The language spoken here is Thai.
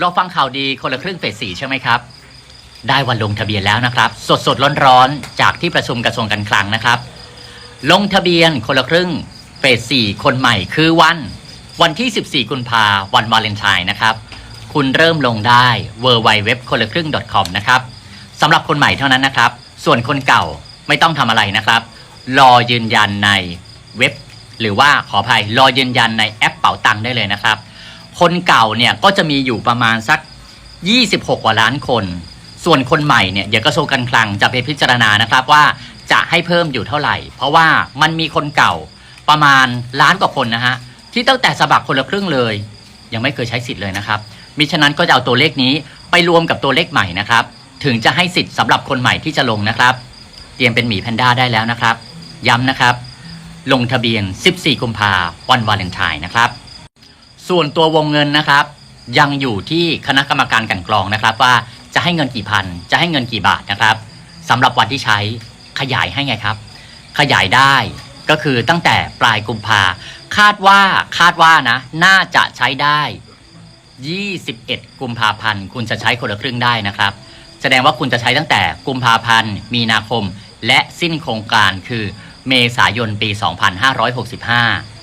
เราฟังข่าวดีคนละครึ่งเฟสสี่ใช่ไหมครับ ได้วันลงทะเบียนแล้วนะครับ สดสดร้อนร้อนจากที่ประชุมกระทรวงการคลังนะครับ ลงทะเบียนคนละครึ่งเฟสสี่คนใหม่คือวัน วันที่ 14กุมภาวันวาเลนไทน์นะครับ คุณเริ่มลงได้ w w w คนละครึ่ง .com นะครับสำหรับคนใหม่เท่านั้นนะครับ ส่วนคนเก่าไม่ต้องทำอะไรนะครับ รอยืนยันในเว็บ หรือว่าขออภัยรอยืนยันในแอปเป๋าตังค์ได้เลยนะครับ คนเก่าเนี่ยก็จะมีอยู่ประมาณสัก 26 กว่าล้านคน ส่วนคนใหม่เนี่ยเดี๋ยวกระทรวงการคลังจะไปพิจารณานะครับว่าจะให้เพิ่มอยู่เท่าไหร่ เพราะว่ามันมีคนเก่าประมาณล้านกว่าคนนะฮะที่ตั้งแต่สมัครคนละครึ่งเลย ยังไม่เคยใช้สิทธิ์เลยนะครับมิฉะนั้นก็จะเอาตัวเลขนี้ไปรวมกับตัวเลขใหม่นะครับ ถึงจะให้สิทธิ์สำหรับคนใหม่ที่จะลงนะครับ เตรียมเป็นหมีแพนด้าได้แล้วนะครับ ย้ำนะครับ ลงทะเบียน 14 กุมภาวันวาเลนไทน์นะครับ ส่วนตัววงเงินนะครับ ยังอยู่ที่คณะกรรมการกันกรองนะครับ ว่าจะให้เงินกี่พัน จะให้เงินกี่บาทนะครับสำหรับวันที่ใช้ขยายให้ไงครับ ขยายได้ก็คือตั้งแต่ปลายกุมภาคาดว่าคาดว่านะ น่าจะใช้ได้ 21 กุมภาพันธ์ คุณจะใช้คนละครึ่งได้นะครับ แสดงว่าคุณจะใช้ตั้งแต่กุมภาพันธ์ มีนาคม และสิ้นโครงการคือเมษายนปี 2565